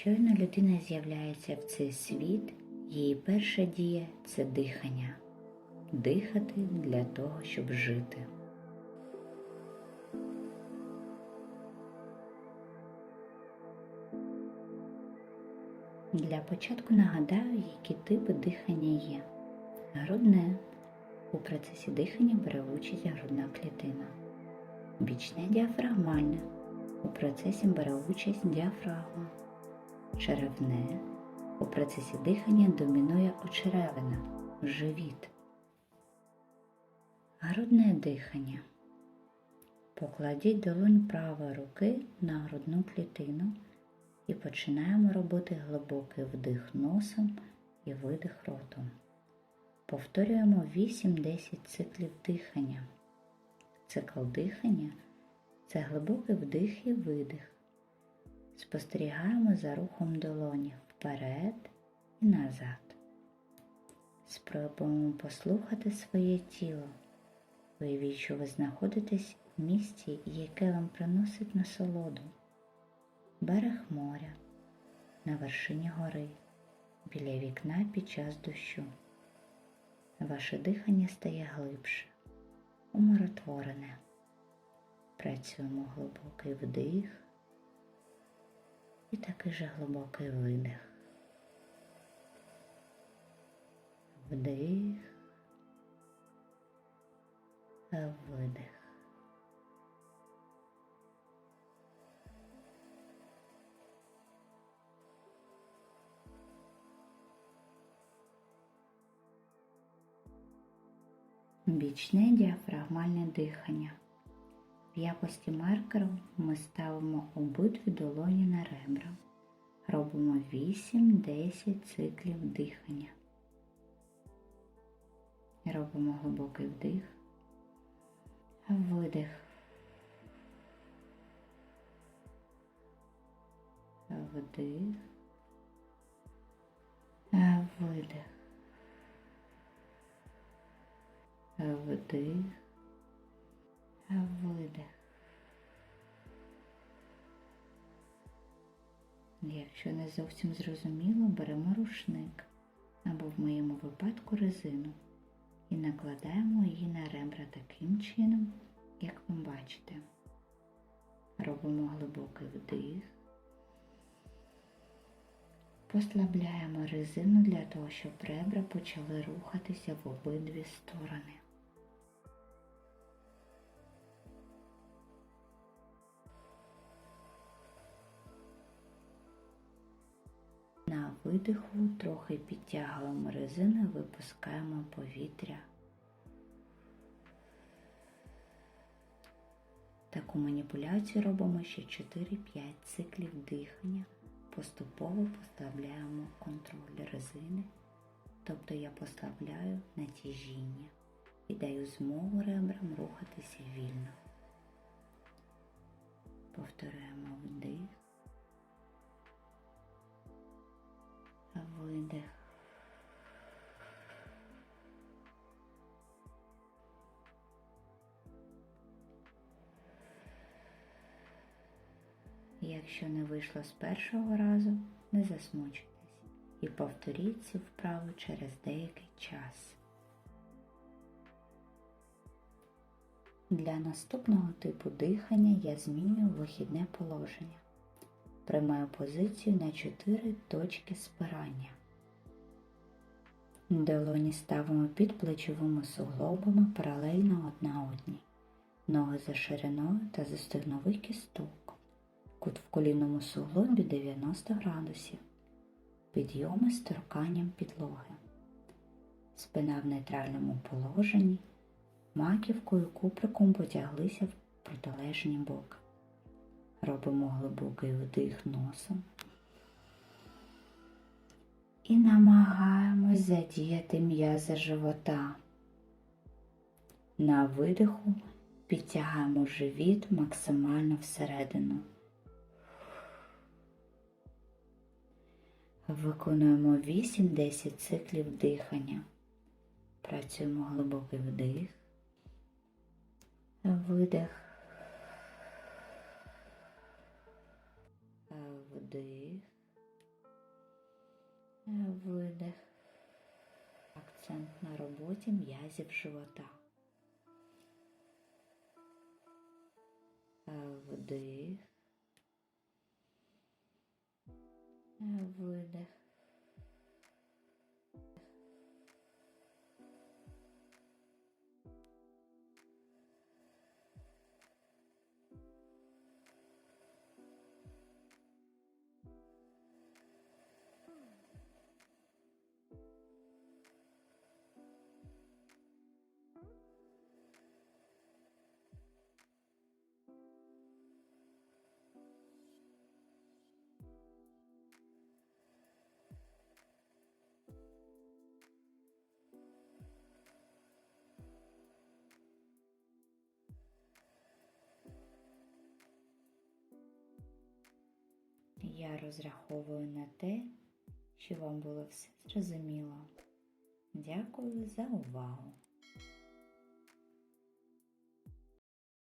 Щойно людина з'являється в цей світ, її перша дія це дихання. Дихати для того, щоб жити. Для початку нагадаю, які типи дихання є. Грудне. У процесі дихання бере участь грудна клітина. Бічне діафрагмальне. У процесі бере участь діафрагма. Черевне. У процесі дихання домінує очеревина, живіт. Грудне дихання. Покладіть долонь правої руки на грудну клітину і починаємо робити глибокий вдих носом і видих ротом. Повторюємо 8-10 циклів дихання. Цикл дихання це глибокий вдих і видих. Спостерігаємо за рухом долоні вперед і назад. Спробуємо послухати своє тіло. Уявіть, що ви знаходитесь в місці, яке вам приносить насолоду. Берег моря, на вершині гори, біля вікна під час дощу. Ваше дихання стає глибше, умиротворене. Працюємо глибокий вдих і такий же глибокий видих. Вдих, та видих. Бічне діафрагмальне дихання. В якості маркеру ми ставимо обидві долоні на ребра. Робимо 8-10 циклів дихання. Робимо глибокий вдих, видих. Вдих, видих. Вдих, видих. Якщо не зовсім зрозуміло, беремо рушник або в моєму випадку резину і накладаємо її на ребра таким чином, як ви бачите. Робимо глибокий вдих. Послабляємо резину для того, щоб ребра почали рухатися в обидві сторони. Видиху трохи підтягуємо резину випускаємо повітря. Таку маніпуляцію робимо ще 4-5 циклів дихання. Поступово послабляємо контроль резини, тобто я послабляю натяжіння і даю змогу ребрам рухатися вільно. Якщо не вийшло з першого разу, не засмучуйтесь і повторіть цю вправу через деякий час. Для наступного типу дихання я змінюю вихідне положення. Приймаю позицію на 4 точки спирання. Долоні ставимо під плечовими суглобами паралельно одна одній. Ноги за шириною та за стегновий кісток. Колінному суглобі 90 градусів. Підйоми з торканням підлоги. Спина в нейтральному положенні. Маківкою куприком потяглися в протилежні боки. Робимо глибокий вдих носом. І намагаємось задіяти м'язи живота. На видиху підтягаємо живіт максимально всередину. Виконуємо 8-10 циклів дихання. Працюємо глибокий вдих, видих, вдих, Видих. Акцент на роботі м'язів живота. Вдих. would Я розраховую на те, що вам було все зрозуміло. Дякую за увагу.